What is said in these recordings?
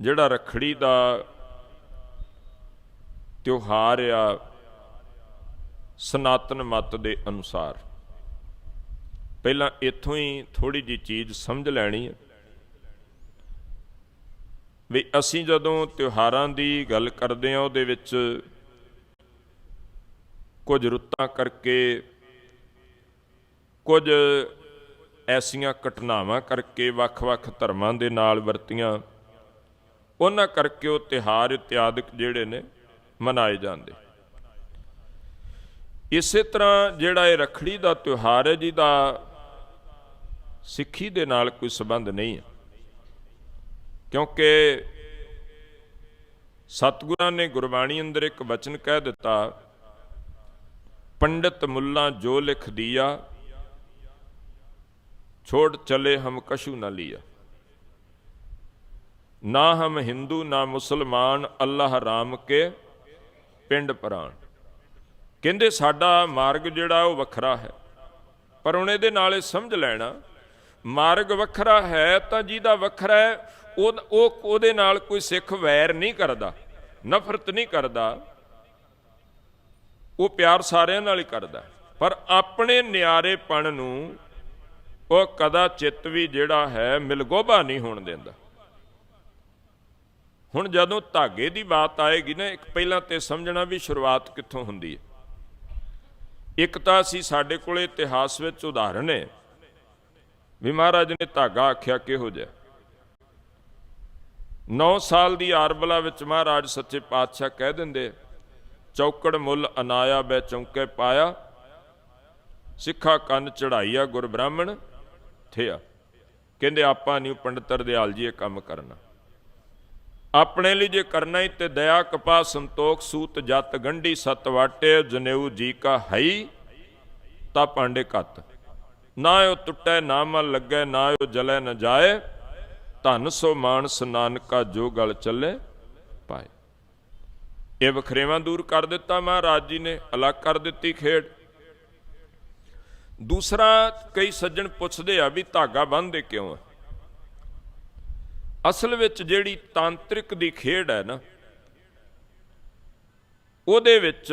ਜਿਹੜਾ ਰਖੜੀ ਦਾ ਤਿਉਹਾਰ ਆ, ਸਨਾਤਨ ਮਤ ਦੇ ਅਨੁਸਾਰ। ਪਹਿਲਾਂ ਇੱਥੋਂ ਹੀ ਥੋੜੀ ਜੀ ਚੀਜ਼ ਸਮਝ ਲੈਣੀ ਹੈ ਵੀ ਅਸੀਂ ਜਦੋਂ ਤਿਉਹਾਰਾਂ ਦੀ ਗੱਲ ਕਰਦੇ ਹਾਂ, ਉਹਦੇ ਵਿੱਚ ਕੁਝ ਰੁੱਤਾਂ ਕਰਕੇ, ਕੁਝ ਐਸੀਆਂ ਘਟਨਾਵਾਂ ਕਰਕੇ ਵੱਖ-ਵੱਖ ਧਰਮਾਂ ਦੇ ਨਾਲ ਵਰਤੀਆਂ। ਉਹਨਾਂ ਕਰਕੇ ਉਹ ਤਿਹਾਰ ਇਤਿਆਦਿਕ ਜਿਹੜੇ ਨੇ ਮਨਾਏ ਜਾਂਦੇ। ਇਸੇ ਤਰ੍ਹਾਂ ਜਿਹੜਾ ਇਹ ਰਖੜੀ ਦਾ ਤਿਉਹਾਰ ਹੈ, ਜਿਹਦਾ ਸਿੱਖੀ ਦੇ ਨਾਲ ਕੋਈ ਸੰਬੰਧ ਨਹੀਂ ਹੈ। ਕਿਉਂਕਿ ਸਤਿਗੁਰਾਂ ਨੇ ਗੁਰਬਾਣੀ ਅੰਦਰ ਇੱਕ ਵਚਨ ਕਹਿ ਦਿੱਤਾ, ਪੰਡਤ ਮੁੱਲਾ ਜੋ ਲਿਖ ਦਿਆ ਛੋੜ ਚਲੇ ਹਮ ਕਸ਼ੂ ਨਾ ਲਿਆ। ਨਾ ਹਮ ਹਿੰਦੂ, ਨਾ ਮੁਸਲਮਾਨ, ਅੱਲਾਹ ਰਾਮ ਕੇ ਪਿੰਡ ਪ੍ਰਾਣ। ਕਹਿੰਦੇ ਸਾਡਾ ਮਾਰਗ ਜਿਹੜਾ ਉਹ ਵੱਖਰਾ ਹੈ, ਪਰ ਹੁਣ ਇਹਦੇ ਨਾਲ ਇਹ ਸਮਝ ਲੈਣਾ, ਮਾਰਗ ਵੱਖਰਾ ਹੈ ਤਾਂ ਜਿਹਦਾ ਵੱਖਰਾ ਹੈ, ਉਹ ਉਹ ਉਹਦੇ ਨਾਲ ਕੋਈ ਸਿੱਖ ਵੈਰ ਨਹੀਂ ਕਰਦਾ, ਨਫ਼ਰਤ ਨਹੀਂ ਕਰਦਾ, ਉਹ ਪਿਆਰ ਸਾਰਿਆਂ ਨਾਲ ਹੀ ਕਰਦਾ। ਪਰ ਆਪਣੇ ਨਿਆਰੇਪਣ ਨੂੰ ਉਹ ਕਦਾ ਚਿੱਤ ਵੀ ਜਿਹੜਾ ਹੈ ਮਿਲਗੋਬਾ ਨਹੀਂ ਹੋਣ ਦਿੰਦਾ। ਹੁਣ ਜਦੋਂ ਧਾਗੇ ਦੀ ਬਾਤ ਆਏਗੀ ਨਾ, ਇੱਕ ਪਹਿਲਾਂ ਤੇ ਸਮਝਣਾ ਵੀ ਸ਼ੁਰੂਆਤ ਕਿੱਥੋਂ ਹੁੰਦੀ ਹੈ? ਇੱਕ ਤਾਂ ਅਸੀਂ ਸਾਡੇ ਕੋਲੇ ਇਤਿਹਾਸ ਵਿੱਚ ਉਦਾਹਰਣ ਹੈ ਵੀ ਮਹਾਰਾਜ ਨੇ ਧਾਗਾ ਆਖਿਆ ਕਿਹੋ ਜਿਹਾ। 9 ਸਾਲ ਦੀ ਆਰਬਲਾ ਵਿੱਚ ਮਹਾਰਾਜ ਸੱਚੇ ਪਾਤਸ਼ਾਹ ਕਹਿ ਦਿੰਦੇ, ਚੌਕੜ ਮੁੱਲ ਅਨਾਇਆ ਬੈ ਚੌਂਕੇ ਪਾਇਆ, ਸਿੱਖਾ ਕੰਨ ਚੜਾਈਆ ਗੁਰ ਬ੍ਰਾਹਮਣ ਥਿਆ। ਕਹਿੰਦੇ, ਆਪਾਂ ਨਹੀਂ ਪੰਡਤਰ ਦਿਆਲ ਜੀ ਇਹ ਕੰਮ ਕਰਨਾ। ਆਪਣੇ ਲਈ ਜੇ ਕਰਨਾ ਹੀ ਤੇ ਦਇਆ ਕਪਾ ਸੰਤੋਖ, ਸੂਤ, ਜਤ, ਗੰਢੀ, ਸਤ, ਵਾਟੇ, ਜਨੇਊ, ਜੀ ਕਾ ਹਈ, ਤਾਂ ਪਾਂਡੇ ਕਤ। ਨਾ ਉਹ ਟੁੱਟੈ, ਨਾ ਮਨ ਲੱਗੈ, ਨਾ ਉਹ ਜਲੈ, ਨ ਜਾਏ। ਧਨ ਸੋ ਮਾਨਸ ਨਾਨਕਾ ਜੋ ਗਲ ਚੱਲੇ ਪਾਏ। ਇਹ ਵਖਰੇਵਾਂ ਦੂਰ ਕਰ ਦਿੱਤਾ ਮਹਾਰਾਜ ਜੀ ਨੇ, ਅਲੱਗ ਕਰ ਦਿੱਤੀ ਖੇਡ। ਦੂਸਰਾ, ਕਈ ਸੱਜਣ ਪੁੱਛਦੇ ਆ ਵੀ ਧਾਗਾ ਬੰਨਦੇ ਕਿਉਂ ਆ? ਅਸਲ ਵਿੱਚ ਜਿਹੜੀ ਤਾਂਤਰਿਕ ਦੀ ਖੇਡ ਹੈ ਨਾ, ਉਹਦੇ ਵਿੱਚ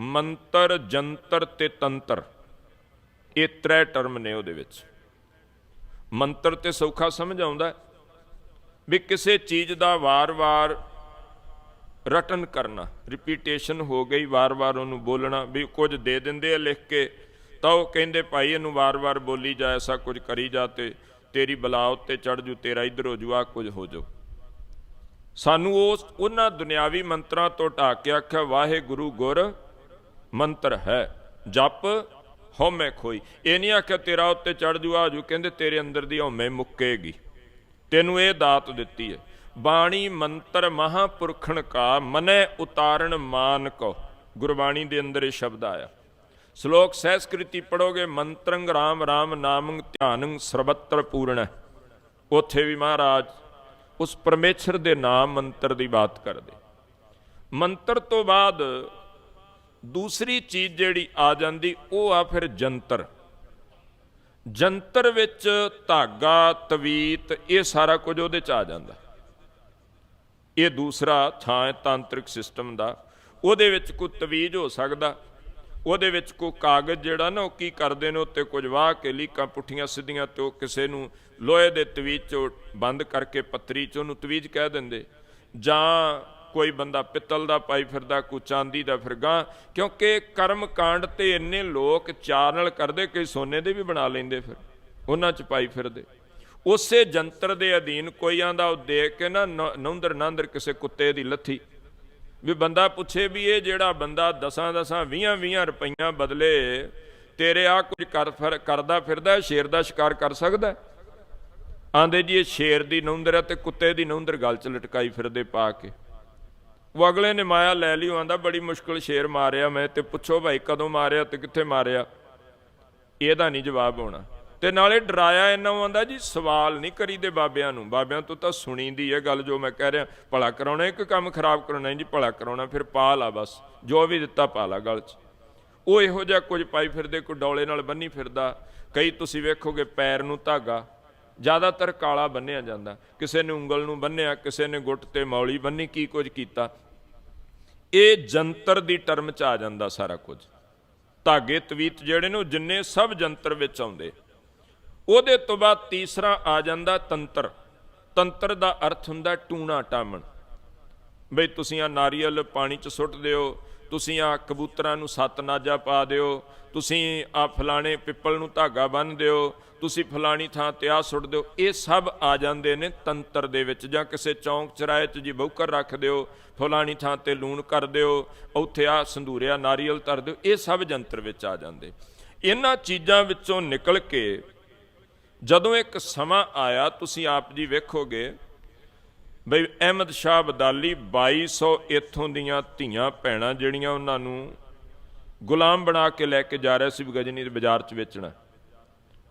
ਮੰਤਰ, ਜੰਤਰ ਤੇ ਤੰਤਰ, ਇਹ ਤਰੇ ਟਰਮ ਨੇ ਉਹਦੇ ਵਿੱਚ। ਮੰਤਰ ਤੇ ਸੌਖਾ ਸਮਝ ਆਉਂਦਾ ਵੀ ਕਿਸੇ ਚੀਜ਼ ਦਾ ਵਾਰ-ਵਾਰ ਰਟਨ ਕਰਨਾ ਰਿਪੀਟੇਸ਼ਨ ਹੋ ਗਈ, ਵਾਰ-ਵਾਰ ਉਹਨੂੰ ਬੋਲਣਾ, ਵੀ ਕੁਝ ਦੇ ਦਿੰਦੇ ਆ ਲਿਖ ਕੇ, ਤਾਂ ਉਹ ਕਹਿੰਦੇ ਭਾਈ ਇਹਨੂੰ ਵਾਰ-ਵਾਰ ਬੋਲੀ ਜਾ, ਐਸਾ ਕੁਝ ਕਰੀ ਜਾ ਤੇ ਤੇਰੀ ਬਲਾ ਉੱਤੇ ਚੜ ਜੂ, ਤੇਰਾ ਇਧਰ ਹੋ ਜੂ ਆ ਕੁਝ ਹੋ ਜਾਊ। ਸਾਨੂੰ ਉਸ, ਉਹਨਾਂ ਦੁਨਿਆਵੀ ਮੰਤਰਾਂ ਤੋਂ ਢਾਕ ਕੇ ਆਖਿਆ, ਵਾਹਿਗੁਰੂ ਗੁਰ ਮੰਤਰ ਹੈ, ਜਪ ਹਉਮੈ ਖੋਈ। ਇਹ ਨਹੀਂ ਆਖਿਆ, ਤੇਰਾ ਉੱਤੇ ਚੜ ਜੂ, ਆ ਜੂ, ਕਹਿੰਦੇ ਤੇਰੇ ਅੰਦਰ ਦੀ ਹਉਮੈ ਮੁੱਕੇਗੀ। ਤੈਨੂੰ ਇਹ ਦਾਤ ਦਿੱਤੀ ਹੈ, ਬਾਣੀ ਮੰਤਰ ਮਹਾਪੁਰਖਣ ਕਾ, ਮਨੈ ਉਤਾਰਨ ਮਾਨ ਕੋ ਗੁਰਬਾਣੀ ਦੇ ਅੰਦਰ ਇਹ ਸ਼ਬਦ ਆਇਆ। ਸ਼ਲੋਕ ਸਹਿਸਕ੍ਰਿਤੀ ਪੜੋਗੇ ਮੰਤਰੰਗ ਰਾਮ ਰਾਮ ਨਾਮੰਗ ਧਿਆਨੰ ਸਰਬੱਤਰ ਪੂਰਨ ਉੱਥੇ ਵੀ ਮਹਾਰਾਜ ਉਸ ਪਰਮੇਸ਼ਰ ਦੇ ਨਾਮ ਮੰਤਰ ਦੀ ਬਾਤ ਕਰਦੇ। ਮੰਤਰ ਤੋਂ ਬਾਅਦ ਦੂਸਰੀ ਚੀਜ਼ ਜਿਹੜੀ ਆ ਜਾਂਦੀ, ਉਹ ਆ ਫਿਰ ਜੰਤਰ। ਜੰਤਰ ਵਿੱਚ ਧਾਗਾ, ਤਵੀਤ, ਇਹ ਸਾਰਾ ਕੁਝ ਉਹਦੇ ਚ ਆ ਜਾਂਦਾ। ਇਹ ਦੂਸਰਾ ਥਾਂ ਹੈ ਤਾਂਤਰਿਕ ਸਿਸਟਮ ਦਾ। ਉਹਦੇ ਵਿੱਚ ਕੋਈ ਤਵੀਜ ਹੋ ਸਕਦਾ। ਉਹਦੇ ਵਿੱਚ ਕੋਈ ਕਾਗਜ਼ ਜਿਹੜਾ ਨਾ ਉਹ ਕੀ ਕਰਦੇ ਨੇ ਉੱਤੇ ਕੁਝ ਵਾਹ ਕੇ ਲੀਕਾਂ ਪੁੱਠੀਆਂ ਸਿੱਧੀਆਂ ਤੇ ਉਹ ਕਿਸੇ ਨੂੰ ਲੋਹੇ ਦੇ ਤਵੀਜ ਚੋਂ ਬੰਦ ਕਰਕੇ ਪੱਤਰੀ ਚ ਉਹਨੂੰ ਤਵੀਜ ਕਹਿ ਦਿੰਦੇ। ਜਾਂ ਕੋਈ ਬੰਦਾ ਪਿੱਤਲ ਦਾ ਪਾਈ ਫਿਰਦਾ ਕੋ ਚਾਂਦੀ ਦਾ ਫਿਰਗਾ, ਕਿਉਂਕਿ ਕਰਮ ਕਾਂਡ ਤੇ ਇੰਨੇ ਲੋਕ ਚਾਰ ਨਾਲ ਕਰਦੇ, ਕਈ ਸੋਨੇ ਦੇ ਵੀ ਬਣਾ ਲੈਂਦੇ ਫਿਰ, ਉਹਨਾਂ ਚ ਪਾਈ ਫਿਰਦੇ। ਉਸੇ ਜੰਤਰ ਦੇ ਅਧੀਨ ਕੋਈ ਆਂਦਾ ਉਹ ਦੇਖ ਕੇ ਨਾ ਨੌਂਦਰ ਨਾਂਦਰ ਕਿਸੇ ਕੁੱਤੇ ਦੀ ਲੱਥੀ। ਵੀ ਬੰਦਾ ਪੁੱਛੇ ਵੀ ਇਹ ਜਿਹੜਾ ਬੰਦਾ ਦਸਾਂ ਦਸਾਂ 20 20 ਰੁਪਈਆਂ ਬਦਲੇ ਤੇਰੇ ਆ ਕੁਝ ਕਰ ਫਿਰ, ਕਰਦਾ ਫਿਰਦਾ, ਸ਼ੇਰ ਦਾ ਸ਼ਿਕਾਰ ਕਰ ਸਕਦਾ? ਆਂਦੇ ਜੀ, ਇਹ ਸ਼ੇਰ ਦੀ ਨੌਂਦਰ ਹੈ ਤੇ ਕੁੱਤੇ ਦੀ ਨੌਂਦਰ ਗਲ ਚ ਲਟਕਾਈ ਫਿਰਦੇ ਪਾ ਕੇ। ਉਹ ਅਗਲੇ ਨੇ ਮਾਇਆ ਲੈ ਲਈ, ਉਹ ਆਂਦਾ, ਬੜੀ ਮੁਸ਼ਕਲ ਸ਼ੇਰ ਮਾਰਿਆ ਮੈਂ ਤੇ ਪੁੱਛੋ ਭਾਈ ਕਦੋਂ ਮਾਰਿਆ ਤੇ ਕਿੱਥੇ ਮਾਰਿਆ? ਇਹਦਾ ਨਹੀਂ ਜਵਾਬ ਹੋਣਾ। ਤੇ ਨਾਲੇ ਡਰਾਇਆ ਇਹਨਾਂ ਨੂੰ ਆਂਦਾ ਜੀ, ਸਵਾਲ ਨਹੀਂ ਕਰੀਦੇ ਬਾਬਿਆਂ ਨੂੰ। ਬਾਬਿਆਂ ਤੋਂ ਤਾਂ ਸੁਣੀਦੀ ਹੈ ਗੱਲ ਜੋ ਮੈਂ ਕਹਿ ਰਿਹਾ, ਭਲਾ ਕਰਾਉਣਾ, ਇੱਕ ਕੰਮ ਖਰਾਬ ਕਰਾਉਣਾ ਜੀ, ਭਲਾ ਕਰਾਉਣਾ, ਫਿਰ ਪਾ ਲਾ ਬਸ, ਜੋ ਵੀ ਦਿੱਤਾ ਪਾ ਲਾ ਗਲ 'ਚ। ਉਹ ਇਹੋ ਜਿਹਾ ਕੁਝ ਪਾਈ ਫਿਰਦੇ, ਕੋਈ ਡੌਲੇ ਨਾਲ ਬੰਨੀ ਫਿਰਦਾ। ਕਈ ਤੁਸੀਂ ਵੇਖੋਗੇ ਪੈਰ ਨੂੰ ਧਾਗਾ, ਜ਼ਿਆਦਾਤਰ ਕਾਲਾ ਬੰਨਿਆ ਜਾਂਦਾ। ਕਿਸੇ ਨੇ ਉਂਗਲ ਨੂੰ ਬੰਨਿਆ, ਕਿਸੇ ਨੇ ਗੁੱਟ ਤੇ ਮੌਲੀ ਬੰਨੀ, ਕੀ ਕੁਝ ਕੀਤਾ? ਇਹ ਜੰਤਰ ਦੀ ਟਰਮ ਚ ਆ ਜਾਂਦਾ ਸਾਰਾ ਕੁਝ। ਧਾਗੇ, ਤਵੀਤ ਜਿਹੜੇ ਨੇ ਉਹ ਜਿੰਨੇ ਸਭ ਜੰਤਰ ਵਿੱਚ ਆਉਂਦੇ। ਉਹਦੇ ਤੋਂ ਬਾਅਦ ਤੀਸਰਾ ਆ ਜਾਂਦਾ ਤੰਤਰ। ਤੰਤਰ ਦਾ ਅਰਥ ਹੁੰਦਾ ਟੂਣਾ ਟਾਮਣ। ਬਈ ਤੁਸੀਂ ਆ ਨਾਰੀਅਲ ਪਾਣੀ ਚ ਸੁੱਟ ਦਿਓ, ਤੁਸੀਂ ਆ ਕਬੂਤਰਾਂ ਨੂੰ ਸੱਤ ਨਾਜਾ ਪਾ ਦਿਓ, ਤੁਸੀਂ ਆ ਫਲਾਣੇ ਪਿੱਪਲ ਨੂੰ ਧਾਗਾ ਬੰਨ ਦਿਓ, ਤੁਸੀਂ ਫਲਾਣੀ ਥਾਂ ਤੇ ਆ ਸੁੱਟ ਦਿਓ, ਇਹ ਸਭ ਆ ਜਾਂਦੇ ਨੇ ਤੰਤਰ ਦੇ ਵਿੱਚ। ਜਾਂ ਕਿਸੇ ਚੌਂਕ ਚਰਾਏ 'ਚ ਜੀ ਬੌਕਰ ਰੱਖ ਦਿਓ, ਫਲਾਣੀ ਥਾਂ ਤੇ ਲੂਣ ਕਰ ਦਿਓ, ਉੱਥੇ ਆ ਸੰਧੂਰਿਆ ਨਾਰੀਅਲ ਧਰ ਦਿਓ, ਇਹ ਸਭ ਜੰਤਰ ਵਿੱਚ ਆ ਜਾਂਦੇ। ਇਹਨਾਂ ਚੀਜ਼ਾਂ ਵਿੱਚੋਂ ਨਿਕਲ ਕੇ ਜਦੋਂ ਇੱਕ ਸਮਾਂ ਆਇਆ, ਤੁਸੀਂ ਆਪ ਜੀ ਵੇਖੋਗੇ ਬਈ ਅਹਿਮਦ ਸ਼ਾਹ ਅਬਦਾਲੀ 2200 ਇੱਥੋਂ ਦੀਆਂ ਧੀਆਂ ਭੈਣਾਂ ਜਿਹੜੀਆਂ ਉਹਨਾਂ ਨੂੰ ਗੁਲਾਮ ਬਣਾ ਕੇ ਲੈ ਕੇ ਜਾ ਰਿਹਾ ਸੀ ਗਜਨੀ ਦੇ ਬਾਜ਼ਾਰ 'ਚ ਵੇਚਣਾ।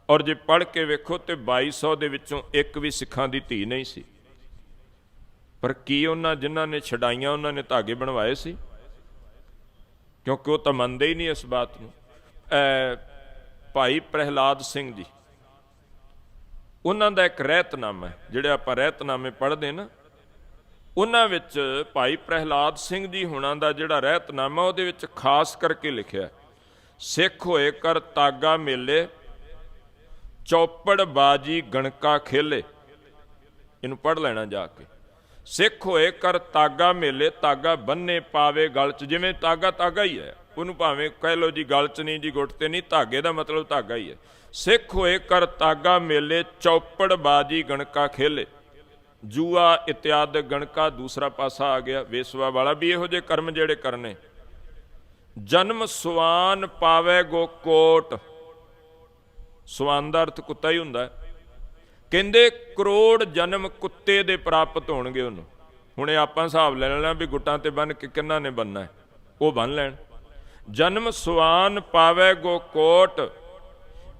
ਔਰ ਜੇ ਪੜ੍ਹ ਕੇ ਵੇਖੋ ਤੇ 2200 ਦੇ ਵਿੱਚੋਂ ਇੱਕ ਵੀ ਸਿੱਖਾਂ ਦੀ ਧੀ ਨਹੀਂ ਸੀ। ਪਰ ਕੀ ਉਹਨਾਂ ਜਿਨ੍ਹਾਂ ਨੇ ਛਡਾਈਆਂ, ਉਹਨਾਂ ਨੇ ਧਾਗੇ ਬਣਵਾਏ ਸੀ? ਕਿਉਂਕਿ ਉਹ ਤਾਂ ਮੰਨਦੇ ਹੀ ਨਹੀਂ ਇਸ ਬਾਤ ਨੂੰ। ਭਾਈ ਪ੍ਰਹਿਲਾਦ ਸਿੰਘ ਜੀ ਉਹਨਾਂ ਦਾ ਇੱਕ ਰਹਿਤਨਾਮਾ ਹੈ, ਜਿਹੜੇ ਆਪਾਂ ਰਹਿਤਨਾਮੇ ਪੜ੍ਹਦੇ ਨਾ, ਉਹਨਾਂ ਵਿੱਚ ਭਾਈ ਪ੍ਰਹਿਲਾਦ ਸਿੰਘ ਜੀ ਹੁਣਾਂ ਦਾ ਜਿਹੜਾ ਰਹਿਤਨਾਮਾ, ਉਹਦੇ ਵਿੱਚ ਖਾਸ ਕਰਕੇ ਲਿਖਿਆ ਸਿੱਖ ਹੋਏ ਕਰ ਤਾਗਾ ਮੇਲੇ, ਚੌਪੜ ਬਾਜੀ ਗਣਕਾ ਖੇਲੇ, ਇਹਨੂੰ ਪੜ੍ਹ ਲੈਣਾ ਜਾ ਕੇ, ਸਿੱਖ ਹੋਏ ਕਰ ਤਾਗਾ ਮੇਲੇ, ਤਾਗਾ ਬੰਨੇ ਪਾਵੇ ਗਲ ਚ, ਜਿਵੇਂ ਤਾਗਾ ਤਾਗਾ ਹੀ ਹੈ, ਉਹਨੂੰ ਭਾਵੇਂ ਕਹਿ ਲਓ ਜੀ ਗਲ ਚ ਨਹੀਂ ਜੀ, ਗੁੱਟ ਤੇ ਨਹੀਂ, ਧਾਗੇ ਦਾ ਮਤਲਬ ਧਾਗਾ ਹੀ ਹੈ ਸਿੱਖ ਹੋਏ ਕਰਤਾਗਾ ਮੇਲੇ, ਚੌਪੜ ਬਾਜੀ ਗਣਕਾ ਖੇਲੇ। ਜੂਆ ਇਤਿਆਦ ਗਣਕਾ ਦੂਸਰਾ ਪਾਸਾ ਆ ਗਿਆ। ਵੇਸਵਾ ਵਾਲਾ ਵੀ ਇਹੋ ਜਿਹੇ ਕਰਮ ਜਿਹੜੇ ਕਰਨੇ। ਜਨਮ ਸੁਆਨ ਪਾਵੇ ਗੋ ਕੋਟ। ਸਵਾਨ ਦਾ ਅਰਥ ਕੁੱਤਾ ਹੀ ਹੁੰਦਾ। ਕਹਿੰਦੇ ਕਰੋੜ ਜਨਮ ਕੁੱਤੇ ਦੇ ਪ੍ਰਾਪਤ ਹੋਣਗੇ ਉਹਨੂੰ। ਹੁਣੇ ਆਪਾਂ ਹਿਸਾਬ ਲੈ ਲੈਣਾ ਵੀ ਗੁੱਟਾਂ ਤੇ ਬੰਨ ਕੇ ਕਿੰਨਾ ਨੇ ਬੰਨਣਾ ਉਹ ਬੰਨ ਲੈਣ। ਜਨਮ ਸੁਆਨ ਪਾਵੇ ਗੋ ਕੋਟ।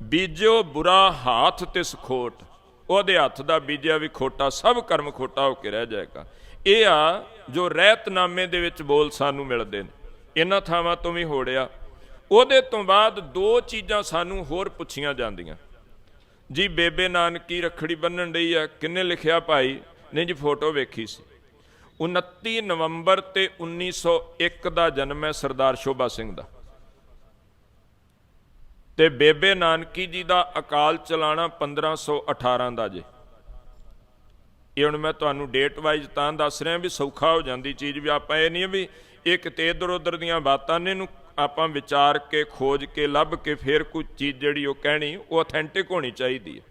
ਬੀਜੋ ਬੁਰਾ ਹਾਥ ਤਿਸ ਖੋਟ। ਉਹਦੇ ਹੱਥ ਦਾ ਬੀਜਿਆ ਵੀ ਖੋਟਾ, ਸਭ ਕਰਮ ਖੋਟਾ ਹੋ ਕੇ ਰਹਿ ਜਾਏਗਾ। ਇਹ ਆ ਜੋ ਰਹਿਤਨਾਮੇ ਦੇ ਵਿੱਚ ਬੋਲ ਸਾਨੂੰ ਮਿਲਦੇ ਨੇ। ਇਹਨਾਂ ਥਾਵਾਂ ਤੋਂ ਵੀ ਹੋੜਿਆ। ਉਹਦੇ ਤੋਂ ਬਾਅਦ ਦੋ ਚੀਜ਼ਾਂ ਸਾਨੂੰ ਹੋਰ ਪੁੱਛੀਆਂ ਜਾਂਦੀਆਂ। ਜੀ ਬੇਬੇ ਨਾਨਕੀ ਰਖੜੀ ਬੰਨਣ ਡਈ ਆ, ਕਿੰਨੇ ਲਿਖਿਆ ਭਾਈ? ਨਹੀਂ ਜੀ, ਫੋਟੋ ਵੇਖੀ ਸੀ। 29 ਨਵੰਬਰ ਤੇ 1901 ਦਾ ਜਨਮ ਹੈ ਸਰਦਾਰ ਸ਼ੋਭਾ ਸਿੰਘ ਦਾ। ਤੇ ਬੇਬੇ ਨਾਨਕੀ ਜੀ ਦਾ ਅਕਾਲ ਚਲਾਣਾ 1518 ਦਾ ਜੇ। ਇਹ ਹੁਣ ਮੈਂ ਤੁਹਾਨੂੰ ਡੇਟ ਵਾਈਜ਼ ਤਾਂ ਦੱਸ ਰਿਹਾ ਵੀ ਸੌਖਾ ਹੋ ਜਾਂਦੀ ਚੀਜ਼ ਵੀ ਆਪਾਂ ਇਹ ਨਹੀਂ ਵੀ ਇਹ ਕਿਤੇ ਇਧਰ ਉਧਰ ਦੀਆਂ ਬਾਤਾਂ ਨੇ ਇਹਨੂੰ ਆਪਾਂ ਵਿਚਾਰ ਕੇ, ਖੋਜ ਕੇ, ਲੱਭ ਕੇ ਫਿਰ ਕੋਈ ਚੀਜ਼ ਜਿਹੜੀ ਉਹ ਕਹਿਣੀ, ਉਹ ਅਥੈਂਟਿਕ ਹੋਣੀ ਚਾਹੀਦੀ ਹੈ।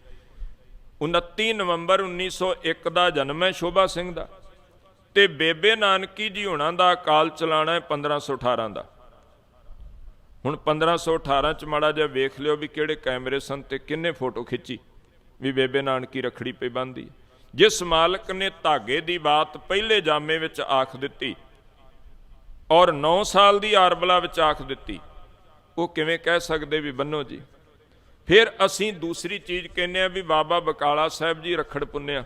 29 ਨਵੰਬਰ 1901 ਦਾ ਜਨਮ ਹੈ ਸ਼ੋਭਾ ਸਿੰਘ ਦਾ ਤੇ ਬੇਬੇ ਨਾਨਕੀ ਜੀ ਹੁਣਾਂ ਦਾ ਅਕਾਲ ਚਲਾਣਾ ਹੈ 1518 ਦਾ। ਹੁਣ 1518 ਚ ਮਾੜਾ ਜਿਹਾ ਵੇਖ ਲਿਓ ਵੀ ਕਿਹੜੇ ਕੈਮਰੇ ਸਨ ਤੇ ਕਿੰਨੇ ਫੋਟੋ ਖਿੱਚੀ, ਵੀ ਬੇਬੇ ਨਾਨਕੀ ਰਖੜੀ ਪਈ ਬੰਦੀ ਜਿਸ ਮਾਲਕ ਨੇ ਧਾਗੇ ਦੀ ਬਾਤ ਪਹਿਲੇ ਜਾਮੇ ਵਿੱਚ ਆਖ ਦਿੱਤੀ ਔਰ 9 ਸਾਲ ਦੀ ਆਰਬਲਾ ਵਿੱਚ ਆਖ ਦਿੱਤੀ, ਉਹ ਕਿਵੇਂ ਕਹਿ ਸਕਦੇ ਵੀ ਬੰਨੋ ਜੀ? ਫਿਰ ਅਸੀਂ ਦੂਸਰੀ ਚੀਜ਼ ਕਹਿੰਦੇ ਆ ਵੀ ਬਾਬਾ ਬਕਾਲਾ ਸਾਹਿਬ ਜੀ ਰਖੜ ਪੁੰਨਿਆ,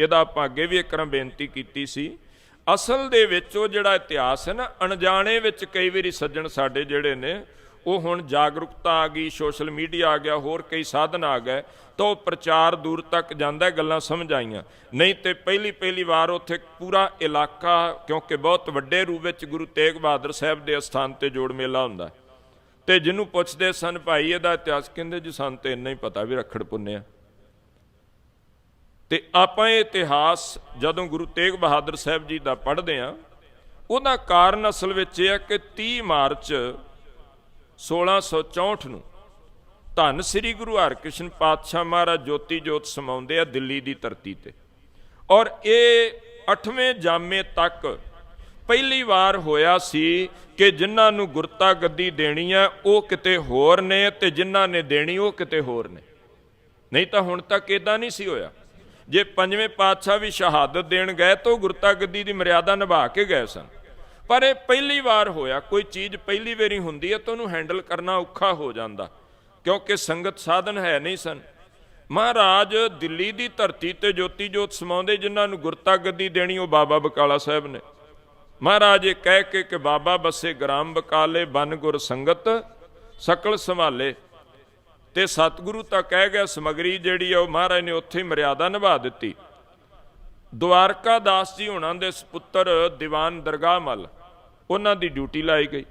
ਇਹਦਾ ਆਪਾਂ ਅੱਗੇ ਵੀ ਇੱਕ ਵਾਰ ਬੇਨਤੀ ਕੀਤੀ ਸੀ ਅਸਲ ਦੇ ਵਿੱਚ ਉਹ ਜਿਹੜਾ ਇਤਿਹਾਸ ਹੈ ਨਾ, ਅਣਜਾਣੇ ਵਿੱਚ ਕਈ ਵਾਰੀ ਸੱਜਣ ਸਾਡੇ ਜਿਹੜੇ ਨੇ, ਉਹ ਹੁਣ ਜਾਗਰੂਕਤਾ ਆ ਗਈ, ਸੋਸ਼ਲ ਮੀਡੀਆ ਆ ਗਿਆ, ਹੋਰ ਕਈ ਸਾਧਨ ਆ ਗਏ, ਤਾਂ ਉਹ ਪ੍ਰਚਾਰ ਦੂਰ ਤੱਕ ਜਾਂਦਾ ਗੱਲਾਂ ਸਮਝ ਆਈਆਂ। ਨਹੀਂ ਤੇ ਪਹਿਲੀ ਪਹਿਲੀ ਵਾਰ ਉੱਥੇ ਪੂਰਾ ਇਲਾਕਾ, ਕਿਉਂਕਿ ਬਹੁਤ ਵੱਡੇ ਰੂਪ ਵਿੱਚ ਗੁਰੂ ਤੇਗ ਬਹਾਦਰ ਸਾਹਿਬ ਦੇ ਅਸਥਾਨ ਤੇ ਜੋੜ ਮੇਲਾ ਹੁੰਦਾ ਤੇ ਜਿਹਨੂੰ ਪੁੱਛਦੇ ਸਨ, ਭਾਈ, ਇਹਦਾ ਇਤਿਹਾਸ ਕਹਿੰਦੇ ਜੀ, ਸਾਨੂੰ ਤੇ ਇੰਨਾ ਹੀ ਪਤਾ ਵੀ ਰਖੜ ਪੁੰਨਿਆ। ਤੇ ਆਪਾਂ ਇਹ ਇਤਿਹਾਸ ਜਦੋਂ ਗੁਰੂ ਤੇਗ ਬਹਾਦਰ ਸਾਹਿਬ ਜੀ ਦਾ ਪੜ੍ਹਦੇ ਆ ਉਹਦਾ ਕਾਰਨ ਅਸਲ ਵਿੱਚ ਇਹ ਆ ਕਿ 30 ਮਾਰਚ 1664 ਨੂੰ ਧੰਨ ਸ੍ਰੀ ਗੁਰੂ ਹਰਕ੍ਰਿਸ਼ਨ ਪਾਤਸ਼ਾਹ ਮਹਾਰਾਜ ਜੋਤੀ ਜੋਤ ਸਮਾਉਂਦੇ ਆ ਦਿੱਲੀ ਦੀ ਧਰਤੀ ਤੇ। ਔਰ ਇਹ 8ਵੇਂ ਜਾਮੇ ਤੱਕ ਪਹਿਲੀ ਵਾਰ ਹੋਇਆ ਸੀ ਕਿ ਜਿਨ੍ਹਾਂ ਨੂੰ ਗੁਰਤਾ ਗੱਦੀ ਦੇਣੀ ਹੈ ਉਹ ਕਿਤੇ ਹੋਰ ਨੇ ਤੇ ਜਿਨ੍ਹਾਂ ਨੇ ਦੇਣੀ, ਉਹ ਕਿਤੇ ਹੋਰ ਨੇ। ਨਹੀਂ ਤਾਂ ਹੁਣ ਤੱਕ ਇਦਾਂ ਨਹੀਂ ਸੀ ਹੋਇਆ। ਜੇ ਪੰਜਵੇਂ ਪਾਤਸ਼ਾਹ ਵੀ ਸ਼ਹਾਦਤ ਦੇਣ ਗਏ ਤਾਂ ਉਹ ਗੁਰਤਾ ਗੱਦੀ ਦੀ ਮਰਿਆਦਾ ਨਿਭਾ ਕੇ ਗਏ ਸਨ। ਪਰ ਇਹ ਪਹਿਲੀ ਵਾਰ ਹੋਇਆ, ਕੋਈ ਚੀਜ਼ ਪਹਿਲੀ ਵਾਰੀ ਹੁੰਦੀ ਹੈ ਤਾਂ ਉਹਨੂੰ ਹੈਂਡਲ ਕਰਨਾ ਔਖਾ ਹੋ ਜਾਂਦਾ, ਕਿਉਂਕਿ ਸੰਗਤ ਸਾਧਨ ਹੈ ਨਹੀਂ ਸਨ। ਮਹਾਰਾਜ ਦਿੱਲੀ ਦੀ ਧਰਤੀ ਤੇ ਜੋਤੀ ਜੋਤ ਸਮਾਉਂਦੇ ਜਿਨ੍ਹਾਂ ਨੂੰ ਗੁਰਤਾ ਗੱਦੀ ਦੇਣੀ ਉਹ ਬਾਬਾ ਬਕਾਲਾ ਸਾਹਿਬ ਨੇ। ਮਹਾਰਾਜ ਇਹ ਕਹਿ ਕੇ ਕਿ ਬਾਬਾ ਬੱਸੇ ਗ੍ਰਾਮ ਬਕਾਲੇ ਬਨ ਗੁਰ ਸੰਗਤ, ਸਕਲ ਸੰਭਾਲੇ। ਤੇ ਸਤਿਗੁਰੂ ਤਾਂ ਕਹਿ ਗਿਆ, ਸਮਗਰੀ ਜਿਹੜੀ ਆ, ਉਹ ਮਹਾਰਾਜ ਨੇ ਉੱਥੇ ਹੀ ਮਰਿਆਦਾ ਨਿਭਾ ਦਿੱਤੀ। ਦੁਆਰਕਾ ਦਾਸ ਜੀ ਹੁਣਾਂ ਦੇ ਸੁਪੁੱਤਰ ਦੀਵਾਨ ਦਰਗਾਹ ਮਲ, ਉਹਨਾਂ ਦੀ ਡਿਊਟੀ ਲਾਈ ਗਈ।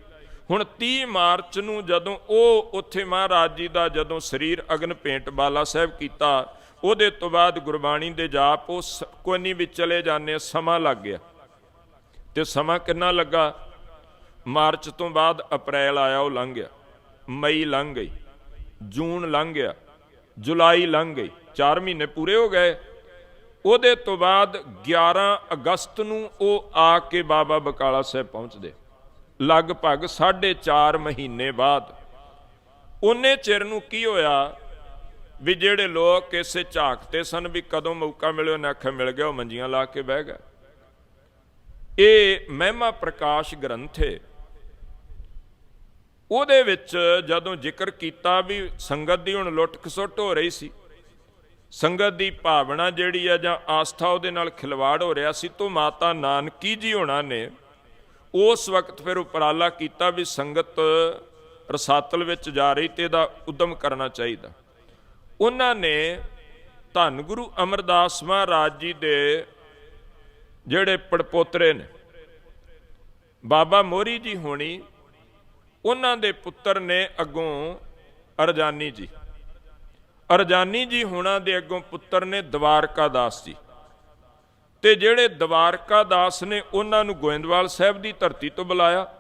ਹੁਣ 30 ਮਾਰਚ ਨੂੰ ਜਦੋਂ ਉਹ ਉੱਥੇ ਮਹਾਰਾਜ ਜੀ ਦਾ ਜਦੋਂ ਸਰੀਰ ਅਗਨ ਪੇਂਟ ਬਾਲਾ ਸਾਹਿਬ ਕੀਤਾ, ਉਹਦੇ ਤੋਂ ਬਾਅਦ ਗੁਰਬਾਣੀ ਦੇ ਜਾਪ, ਉਹ ਸ- ਕੋਨੀ ਵਿੱਚ ਚਲੇ ਜਾਂਦੇ ਸਮਾਂ ਲੱਗ ਗਿਆ। ਤੇ ਸਮਾਂ ਕਿੰਨਾ ਲੱਗਾ? ਮਾਰਚ ਤੋਂ ਬਾਅਦ ਅਪ੍ਰੈਲ ਆਇਆ, ਉਹ ਲੰਘ ਗਿਆ। ਮਈ ਲੰਘ ਗਈ। ਜੂਨ ਲੰਘ ਗਿਆ, ਜੁਲਾਈ ਲੰਘ ਗਈ 4 ਮਹੀਨੇ ਪੂਰੇ ਹੋ ਗਏ। ਉਹਦੇ ਤੋਂ ਬਾਅਦ 11 ਅਗਸਤ ਨੂੰ ਉਹ ਆ ਕੇ ਬਾਬਾ ਬਕਾਲਾ ਸਾਹਿਬ ਪਹੁੰਚਦੇ। ਲਗਭਗ 4.5 ਮਹੀਨੇ ਬਾਅਦ। ਉਹਨੇ ਚਿਰ ਨੂੰ ਕੀ ਹੋਇਆ ਵੀ ਜਿਹੜੇ ਲੋਕ ਇਸੇ ਝਾਕਤੇ ਸਨ ਵੀ ਕਦੋਂ ਮੌਕਾ ਮਿਲਿਓ ਨਾ ਆਖਿਆ, ਮਿਲ ਗਿਆ, ਉਹ ਮੰਜੀਆਂ ਲਾ ਕੇ ਬਹਿ ਗਿਆ। ਇਹ ਮਹਿਮਾ ਪ੍ਰਕਾਸ਼ ਗ੍ਰੰਥ ਹੈ। ਉਹਦੇ ਵਿੱਚ ਜਦੋਂ ਜ਼ਿਕਰ ਕੀਤਾ ਵੀ ਸੰਗਤ ਦੀ ਹੁਣ ਲੁੱਟ ਖਸੁੱਟ ਹੋ ਰਹੀ ਸੀ, ਸੰਗਤ ਦੀ ਭਾਵਨਾ ਜਿਹੜੀ ਆ ਜਾਂ ਆਸਥਾ ਉਹਦੇ ਨਾਲ ਖਿਲਵਾੜ ਹੋ ਰਿਹਾ ਸੀ, ਤੋਂ ਮਾਤਾ ਨਾਨਕੀ ਜੀ ਹੋਣਾ ਨੇ ਉਸ ਵਕਤ ਫਿਰ ਉਪਰਾਲਾ ਕੀਤਾ ਵੀ ਸੰਗਤ ਰਸਾਤਲ ਵਿੱਚ ਜਾ ਰਹੀ ਤੇ ਇਹਦਾ ਉਦਮ ਕਰਨਾ ਚਾਹੀਦਾ। ਉਹਨਾਂ ਨੇ ਧੰਨ ਗੁਰੂ ਅਮਰਦਾਸ ਮਹਾਰਾਜ ਜੀ ਦੇ ਜਿਹੜੇ ਪੜਪੋਤਰੇ ਨੇ, ਬਾਬਾ ਮੋਰੀ ਜੀ ਹੋਣੀ ਉਹਨਾਂ ਦੇ ਪੁੱਤਰ ਨੇ ਅੱਗੋਂ ਅਰਜਾਨੀ ਜੀ। ਅਰਜਾਨੀ ਜੀ ਹੁਣਾਂ ਦੇ ਅੱਗੋਂ ਪੁੱਤਰ ਨੇ ਦਵਾਰਕਾ ਦਾਸ ਜੀ। ਤੇ ਜਿਹੜੇ ਦਵਾਰਕਾ ਦਾਸ ਨੇ ਉਹਨਾਂ ਨੂੰ ਗੋਇੰਦਵਾਲ ਸਾਹਿਬ ਦੀ ਧਰਤੀ ਤੋਂ ਬੁਲਾਇਆ।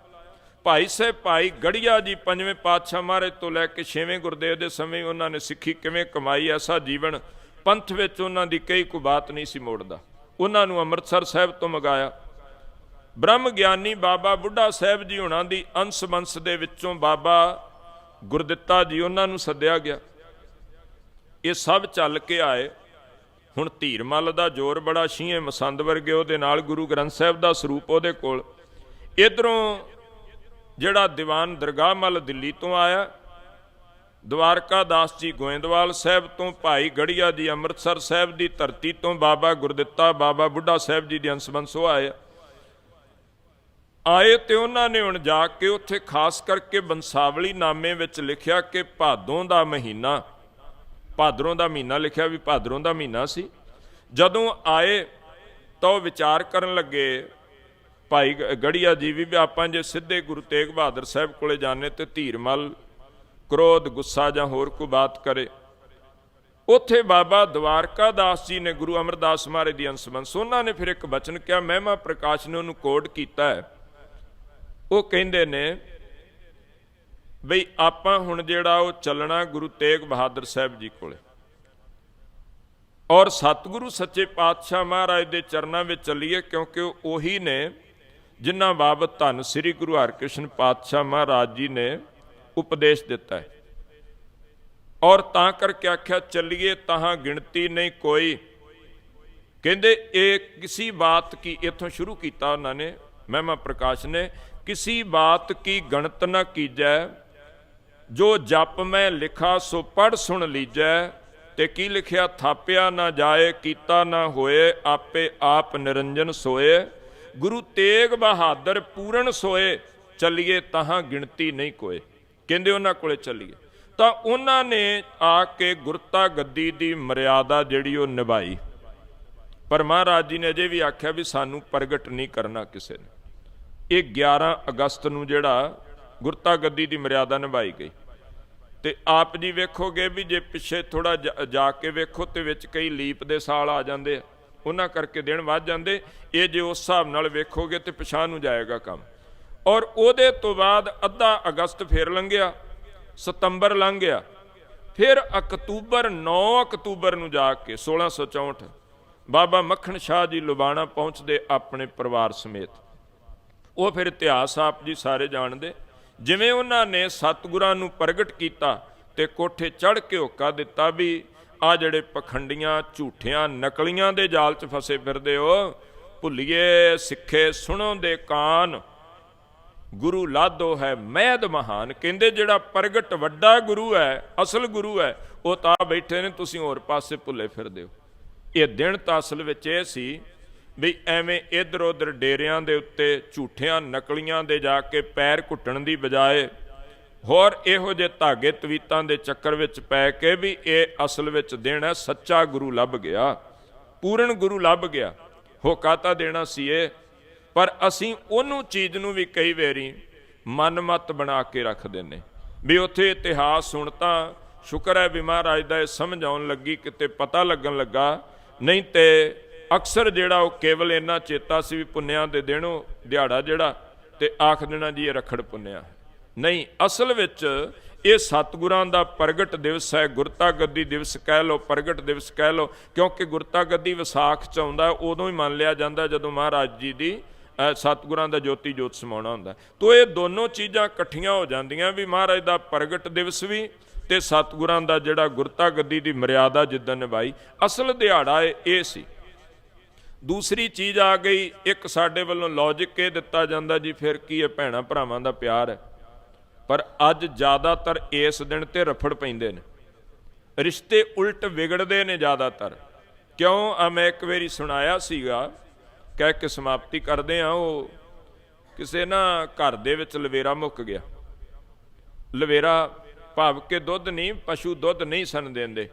ਭਾਈ ਸਾਹਿਬ, ਭਾਈ ਗੜੀਆ ਜੀ ਪੰਜਵੇਂ ਪਾਤਸ਼ਾਹ ਮਹਾਰਾਜ ਤੋਂ ਲੈ ਕੇ ਛੇਵੇਂ ਗੁਰਦੇਵ ਦੇ ਸਮੇਂ ਉਹਨਾਂ ਨੇ ਸਿੱਖੀ ਕਿਵੇਂ ਕਮਾਈ, ਐਸਾ ਜੀਵਨ ਪੰਥ ਵਿੱਚ ਉਹਨਾਂ ਦੀ ਕਈ ਕੋ ਬਾਤ ਨਹੀਂ ਸੀ ਮੋੜਦਾ। ਉਹਨਾਂ ਨੂੰ ਅੰਮ੍ਰਿਤਸਰ ਸਾਹਿਬ ਤੋਂ ਮਗਾਇਆ। ਬ੍ਰਹਮ ਗਿਆਨੀ ਬਾਬਾ ਬੁੱਢਾ ਸਾਹਿਬ ਜੀ ਹੁਣਾਂ ਦੀ ਅੰਸ਼ ਬੰਸ ਦੇ ਵਿੱਚੋਂ ਬਾਬਾ ਗੁਰਦਿੱਤਾ ਜੀ ਉਹਨਾਂ ਨੂੰ ਸੱਦਿਆ ਗਿਆ। ਇਹ ਸਭ ਚੱਲ ਕੇ ਆਏ। ਹੁਣ ਧੀਰਮਲ ਦਾ ਜ਼ੋਰ ਬੜਾ ਸ਼ੀਏ ਮਸੰਦ ਵਰਗੇ ਉਹਦੇ ਨਾਲ ਗੁਰੂ ਗ੍ਰੰਥ ਸਾਹਿਬ ਦਾ ਸਰੂਪ ਉਹਦੇ ਕੋਲ। ਇਧਰੋਂ ਜਿਹੜਾ ਦੀਵਾਨ ਦਰਗਾਹ ਮਲ ਦਿੱਲੀ ਤੋਂ ਆਇਆ, ਦਵਾਰਕਾ ਦਾਸ ਜੀ ਗੋਇੰਦਵਾਲ ਸਾਹਿਬ ਤੋਂ, ਭਾਈ ਗੜੀਆ ਜੀ ਅੰਮ੍ਰਿਤਸਰ ਸਾਹਿਬ ਦੀ ਧਰਤੀ ਤੋਂ ਬਾਬਾ ਗੁਰਦਿੱਤਾ, ਬਾਬਾ ਬੁੱਢਾ ਸਾਹਿਬ ਜੀ ਦੀ ਅੰਸਬੰਸੋ ਆਏ। ਆਏ ਤੇ ਉਹਨਾਂ ਨੇ ਹੁਣ ਜਾ ਕੇ ਉੱਥੇ ਖਾਸ ਕਰਕੇ ਬੰਸਾਵਲੀ ਨਾਮੇ ਵਿੱਚ ਲਿਖਿਆ ਕਿ ਭਾਦੋਂ ਦਾ ਮਹੀਨਾ, ਭਾਦਰੋਂ ਦਾ ਮਹੀਨਾ ਲਿਖਿਆ ਵੀ ਭਾਦਰੋਂ ਦਾ ਮਹੀਨਾ ਸੀ। ਜਦੋਂ ਆਏ ਤਾਂ ਉਹ ਵਿਚਾਰ ਕਰਨ ਲੱਗੇ, ਭਾਈ ਗ- ਗੜੀਆ ਜੀ ਵੀ ਆਪਾਂ ਜੇ ਸਿੱਧੇ ਗੁਰੂ ਤੇਗ ਬਹਾਦਰ ਸਾਹਿਬ ਕੋਲੇ ਜਾਣੇ ਤੇ ਧੀਰਮਲ ਕ੍ਰੋਧ, ਗੁੱਸਾ ਜਾਂ ਹੋਰ ਕੋਈ ਬਾਤ ਕਰੇ। ਉੱਥੇ ਬਾਬਾ ਦਵਾਰਕਾ ਦਾਸ ਜੀ ਨੇ ਗੁਰੂ ਅਮਰਦਾਸ ਮਹਾਰਾਜ ਦੀ ਅੰਸਬੰਸ ਉਹਨਾਂ ਨੇ ਫਿਰ ਇੱਕ ਬਚਨ ਕਿਹਾ, ਮਹਿਮਾ ਪ੍ਰਕਾਸ਼ ਨੇ ਉਹਨੂੰ ਕੋਡ ਕੀਤਾ ਹੈ ਉਹ ਕਹਿੰਦੇ ਨੇ ਬਈ ਆਪਾਂ ਹੁਣ ਜਿਹੜਾ ਉਹ ਚੱਲਣਾ ਗੁਰੂ ਤੇਗ ਬਹਾਦਰ ਸਾਹਿਬ ਜੀ ਕੋਲੇ। ਔਰ ਸਤਿਗੁਰੂ ਸੱਚੇ ਪਾਤਸ਼ਾਹ ਮਹਾਰਾਜ ਦੇ ਚਰਨਾਂ ਵਿੱਚ ਚੱਲੀਏ ਕਿਉਂਕਿ ਉਹ ਉਹੀ ਨੇ ਜਿਨ੍ਹਾਂ ਬਾਬਤ ਧੰਨ ਸ੍ਰੀ ਗੁਰੂ ਹਰਕ੍ਰਿਸ਼ਨ ਪਾਤਸ਼ਾਹ ਮਹਾਰਾਜ ਜੀ ਨੇ ਉਪਦੇਸ਼ ਦਿੱਤਾ ਹੈ। ਔਰ ਤਾਂ ਕਰਕੇ ਆਖਿਆ, ਚੱਲੀਏ ਤਾਂ ਗਿਣਤੀ ਨਹੀਂ ਕੋਈ। ਕਹਿੰਦੇ ਇਹ ਕਿਸੇ ਬਾਤ ਕੀ ਇਥੋਂ ਸ਼ੁਰੂ ਕੀਤਾ ਉਹਨਾਂ ਨੇ ਮਹਿਮਾ ਪ੍ਰਕਾਸ਼ ਨੇ, ਕਿਸੀ ਬਾਤ ਕੀ ਗਣਤ ਨਾ ਕੀਜੈ, ਜੋ ਜਪ ਮੈਂ ਲਿਖਾ ਸੋ ਪੜ ਸੁਣ ਲੀਜੈ, ਤੇ ਕੀ ਲਿਖਿਆ ਥਾਪਿਆ ਨਾ ਜਾਏ, ਕੀਤਾ ਨਾ ਹੋਏ, ਆਪੇ ਆਪ ਨਿਰੰਜਨ ਸੋਏ। ਗੁਰੂ ਤੇਗ ਬਹਾਦਰ ਪੂਰਨ ਸੋਏ, ਚੱਲੀਏ ਤਹਾਂ ਗਿਣਤੀ ਨਹੀਂ ਕੋਏ। ਕਹਿੰਦੇ ਉਹਨਾਂ ਕੋਲੇ ਚੱਲੀਏ। ਤਾਂ ਉਹਨਾਂ ਨੇ ਆ ਕੇ ਗੁਰਤਾ ਗੱਦੀ ਦੀ ਮਰਿਆਦਾ ਜਿਹੜੀ ਉਹ ਨਿਭਾਈ। ਪਰ ਮਹਾਰਾਜ ਜੀ ਨੇ ਅਜੇ ਵੀ ਆਖਿਆ ਵੀ ਸਾਨੂੰ ਪ੍ਰਗਟ ਨਹੀਂ ਕਰਨਾ ਕਿਸੇ ਨੇ। ਇਹ 11 ਅਗਸਤ ਨੂੰ ਜਿਹੜਾ ਗੁਰਤਾ ਗੱਦੀ ਦੀ ਮਰਿਆਦਾ ਨਿਭਾਈ ਗਈ। ਤੇ ਆਪ ਜੀ ਵੇਖੋਗੇ ਵੀ ਜੇ ਪਿੱਛੇ ਥੋੜਾ ਜਾ ਕੇ ਵੇਖੋ ਤੇ ਵਿੱਚ ਕਈ ਲੀਪ ਦੇ ਸਾਲ ਆ ਜਾਂਦੇ ਉਹਨਾਂ ਕਰਕੇ ਦਿਨ ਵੱਧ ਜਾਂਦੇ। ਇਹ ਜੇ ਉਸ ਹਿਸਾਬ ਨਾਲ ਵੇਖੋਗੇ ਤੇ ਪਛਾਣ ਨੂੰ ਜਾਏਗਾ ਕੰਮ। ਔਰ ਉਹਦੇ ਤੋਂ ਬਾਅਦ ਅੱਧਾ ਅਗਸਤ ਫੇਰ ਲੰਘਿਆ, ਸਤੰਬਰ ਲੰਘ ਗਿਆ ਫਿਰ ਅਕਤੂਬਰ 9 ਅਕਤੂਬਰ ਨੂੰ ਜਾ ਕੇ 1664 ਬਾਬਾ ਮੱਖਣ ਸ਼ਾਹ ਜੀ ਲੁਬਾਣਾ ਪਹੁੰਚਦੇ ਆਪਣੇ ਪਰਿਵਾਰ ਸਮੇਤ। ਉਹ ਫਿਰ ਇਤਿਹਾਸ ਆਪ ਜੀ ਸਾਰੇ ਜਾਣਦੇ। ਜਿਵੇਂ ਉਹਨਾਂ ਨੇ ਸਤਿਗੁਰਾਂ ਨੂੰ ਪ੍ਰਗਟ ਕੀਤਾ ਤੇ ਕੋਠੇ ਚੜ੍ਹ ਕੇ ਹੋਕਾ ਦਿੱਤਾ ਵੀ ਆ ਜਿਹੜੇ ਪਖੰਡੀਆਂ, ਝੂਠਿਆਂ, ਨਕਲੀਆਂ ਦੇ ਜਾਲ 'ਚ ਫਸੇ ਫਿਰਦੇ ਹੋ, ਭੁੱਲੀਏ ਸਿੱਖੇ ਸੁਣੋ ਦੇ ਕਾਨ। ਗੁਰੂ ਲਾਦੋ ਹੈ ਮਹਿਦ ਮਹਾਨ, ਕਹਿੰਦੇ ਜਿਹੜਾ ਪ੍ਰਗਟ ਵੱਡਾ ਗੁਰੂ ਹੈ, ਅਸਲ ਗੁਰੂ ਹੈ, ਉਹ ਤਾਂ ਬੈਠੇ ਨੇ, ਤੁਸੀਂ ਹੋਰ ਪਾਸੇ ਭੁੱਲੇ ਫਿਰਦੇ ਹੋ। ਇਹ ਦਿਨ ਤਾਂ ਅਸਲ ਵਿੱਚ ਇਹ ਸੀ ਵੀ ਐਵੇਂ ਇਧਰ ਉਧਰ ਡੇਰਿਆਂ ਦੇ ਉੱਤੇ ਝੂਠਿਆਂ ਨਕਲੀਆਂ ਦੇ ਜਾ ਕੇ ਪੈਰ ਘੁੱਟਣ ਦੀ ਬਜਾਏ ਹੋਰ ਇਹੋ ਜਿਹੇ ਧਾਗੇ ਤਵੀਤਾਂ ਦੇ ਚੱਕਰ ਵਿੱਚ ਪੈ ਕੇ ਵੀ ਇਹ ਅਸਲ ਵਿੱਚ ਦੇਣਾ ਸੱਚਾ ਗੁਰੂ ਲੱਭ ਗਿਆ, ਪੂਰਨ ਗੁਰੂ ਲੱਭ ਗਿਆ ਹੋਕਾ ਤਾਂ ਦੇਣਾ ਸੀ ਇਹ। ਪਰ ਅਸੀਂ ਉਹਨੂੰ ਚੀਜ਼ ਨੂੰ ਵੀ ਕਈ ਵਾਰੀ ਮਨਮਤ ਬਣਾ ਕੇ ਰੱਖ ਦਿੰਨੇ ਵੀ ਉੱਥੇ ਇਤਿਹਾਸ ਸੁਣ ਤਾਂ ਸ਼ੁਕਰ ਹੈ ਵੀ ਮਹਾਰਾਜ ਦਾ ਇਹ ਸਮਝ ਆਉਣ ਲੱਗੀ, ਕਿਤੇ ਪਤਾ ਲੱਗਣ ਲੱਗਾ। ਨਹੀਂ ਤੇ ਅਕਸਰ ਜਿਹੜਾ ਉਹ ਕੇਵਲ ਇੰਨਾ ਚੇਤਾ ਸੀ ਵੀ ਪੁੰਨਿਆਂ ਦੇ ਦਿਨੋਂ ਦਿਹਾੜਾ ਜਿਹੜਾ ਤੇ ਆਖ ਦੇਣਾ ਜੀ ਇਹ ਰਖੜ ਪੁੰਨਿਆ। ਨਹੀਂ ਅਸਲ ਵਿੱਚ ਇਹ ਸਤਿਗੁਰਾਂ ਦਾ ਪ੍ਰਗਟ ਦਿਵਸ ਹੈ ਗੁਰਤਾ ਗੱਦੀ ਦਿਵਸ ਕਹਿ ਲਓ ਪ੍ਰਗਟ ਦਿਵਸ ਕਹਿ ਲਓ ਕਿਉਂਕਿ ਗੁਰਤਾ ਗੱਦੀ ਵਿਸਾਖ ਚ ਆਉਂਦਾ ਉਦੋਂ ਹੀ ਮੰਨ ਲਿਆ ਜਾਂਦਾ ਜਦੋਂ ਮਹਾਰਾਜ ਜੀ ਦੀ ਅ, ਸਤਿਗੁਰਾਂ ਦਾ ਜੋਤੀ ਜੋਤ ਸਮਾਉਣਾ ਹੁੰਦਾ। ਤੋ ਇਹ ਦੋਨੋਂ ਚੀਜ਼ਾਂ ਇਕੱਠੀਆਂ ਹੋ ਜਾਂਦੀਆਂ ਵੀ ਮਹਾਰਾਜ ਦਾ ਪ੍ਰਗਟ ਦਿਵਸ ਵੀ ਤੇ ਸਤਿਗੁਰਾਂ ਦਾ ਜਿਹੜਾ ਗੁਰਤਾ ਗੱਦੀ ਦੀ ਮਰਿਆਦਾ ਜਿੱਦਣ ਨਿਭਾਈ। ਅਸਲ ਦਿਹਾੜਾ ਇਹ ਸੀ। ਦੂਸਰੀ ਚੀਜ਼ ਆ ਗਈ, ਇੱਕ ਸਾਡੇ ਵੱਲੋਂ ਲੌਜੀਕ ਇਹ ਦਿੱਤਾ ਜਾਂਦਾ ਜੀ, ਫਿਰ ਕੀ ਹੈ ਭੈਣਾ ਭਰਾਵਾਂ ਦਾ ਪਿਆਰ ਹੈ? ਪਰ ਅੱਜ ਜ਼ਿਆਦਾਤਰ ਇਸ ਦਿਨ ਤੇ ਰਫੜ ਪੈਂਦੇ ਨੇ। ਰਿਸ਼ਤੇ ਉਲਟ ਵਿਗੜਦੇ ਨੇ ਜ਼ਿਆਦਾਤਰ। ਕਿਉਂ? ਆ ਮੈਂ ਇੱਕ ਵਾਰੀ ਸੁਣਾਇਆ ਸੀਗਾ, ਕਹਿ ਕੇ ਸਮਾਪਤੀ ਕਰਦੇ ਆ ਉਹ। ਕਿਸੇ ਨਾ ਘਰ ਦੇ ਵਿੱਚ ਲਵੇਰਾ ਮੁੱਕ ਗਿਆ। ਲਵੇਰਾ ਭਾਵ ਕਿ ਦੁੱਧ ਨਹੀਂ, ਪਸ਼ੂ ਦੁੱਧ ਨਹੀਂ ਸਨ ਦਿੰਦੇ।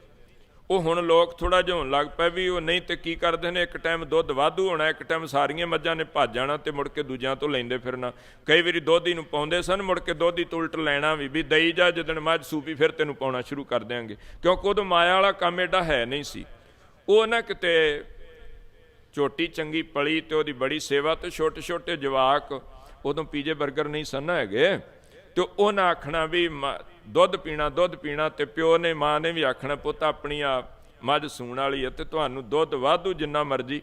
ਉਹ ਹੁਣ ਲੋਕ ਥੋੜਾ ਜਿਹਾ ਹੋਣ ਲੱਗ ਪਏ ਵੀ ਉਹ ਨਹੀਂ ਤੇ ਕੀ ਕਰਦੇ ਨੇ? ਇੱਕ ਟਾਈਮ ਦੁੱਧ ਵਾਧੂ ਹੋਣਾ, ਇੱਕ ਟਾਈਮ ਸਾਰੀਆਂ ਮੱਝਾਂ ਨੇ ਭੱਜ ਜਾਣਾ ਤੇ ਮੁੜ ਕੇ ਦੂਜਿਆਂ ਤੋਂ ਲੈਂਦੇ ਫਿਰਨਾ। ਕਈ ਵਾਰੀ ਦੁੱਧ ਹੀ ਨੂੰ ਪਾਉਂਦੇ ਸਨ, ਮੁੜ ਕੇ ਦੁੱਧ ਹੀ ਤੋਂ ਉਲਟ ਲੈਣਾ ਵੀ ਵੀ ਦਈ ਜਾ ਜਦੋਂ ਮੱਝ ਸੂਪੀ ਫਿਰ ਤੈਨੂੰ ਪਾਉਣਾ ਸ਼ੁਰੂ ਕਰ ਦਿਆਂਗੇ। ਕਿਉਂਕਿ ਉਦੋਂ ਮਾਇਆ ਵਾਲਾ ਕੰਮ ਐਡਾ ਹੈ ਨਹੀਂ ਸੀ। ਉਹ ਨਾ ਕਿਤੇ ਝੋਟੀ ਚੰਗੀ ਪਲੀ ਤੇ ਉਹਦੀ ਬੜੀ ਸੇਵਾ ਤੇ ਛੋਟੇ ਛੋਟੇ ਜਵਾਕ ਉਦੋਂ ਪੀਜੇ 버ਗਰ ਨਹੀਂ ਸਨ ਹੈਗੇ। ਤੇ ਉਹਨਾਂ ਆਖਣਾ ਵੀ ਮ- ਦੁੱਧ ਪੀਣਾ ਦੁੱਧ ਪੀਣਾ ਤੇ ਪਿਓ ਨੇ ਮਾਂ ਨੇ ਵੀ ਆਖਣਾ ਪੁੱਤ ਆਪਣੀ ਆ ਮੱਝ ਸੂਣ ਵਾਲੀ ਹੈ ਤੇ ਤੁਹਾਨੂੰ ਦੁੱਧ ਵਾਧੂ ਜਿੰਨਾ ਮਰਜ਼ੀ।